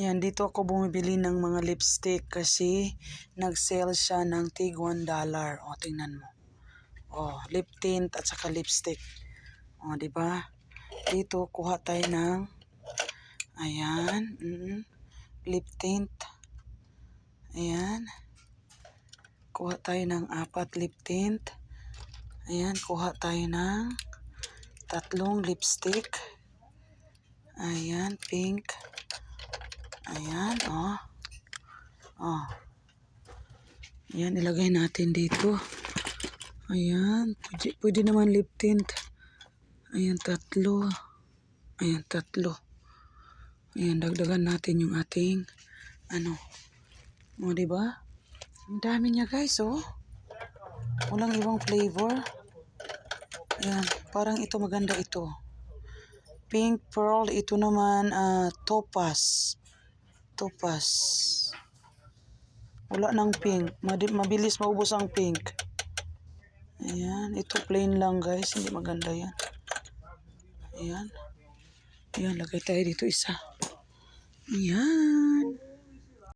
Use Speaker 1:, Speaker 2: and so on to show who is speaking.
Speaker 1: Yan, dito ako bumibili ng mga lipstick kasi nag-sale siya ng tig 1 dollar. O, tingnan mo. O, lip tint at saka lipstick. O, di ba? Dito, kuha tayo ng, ayan, mm, lip tint. Ayan. Kuha tayo ng apat lip tint. Ayan, kuha tayo ng tatlong lipstick. Ayan, pink. Ayan, oh. Oh. Ayan, ilagay natin dito. Ayan, pwede, pwede naman lip tint. Ayan, tatlo. Ayan, tatlo. Ayan, dagdagan natin yung ating, ano, o, di ba? Ang dami niya, guys, oh. Walang ibang flavor. Ayan, parang ito maganda ito. Pink pearl, ito naman ah, topaz. Topaz. Wala nang pink. Mabilis maubos ang pink. Ayan, ito plain lang guys, hindi maganda yan. Ayan. Ayan, lagay tayo dito isa. Ayan.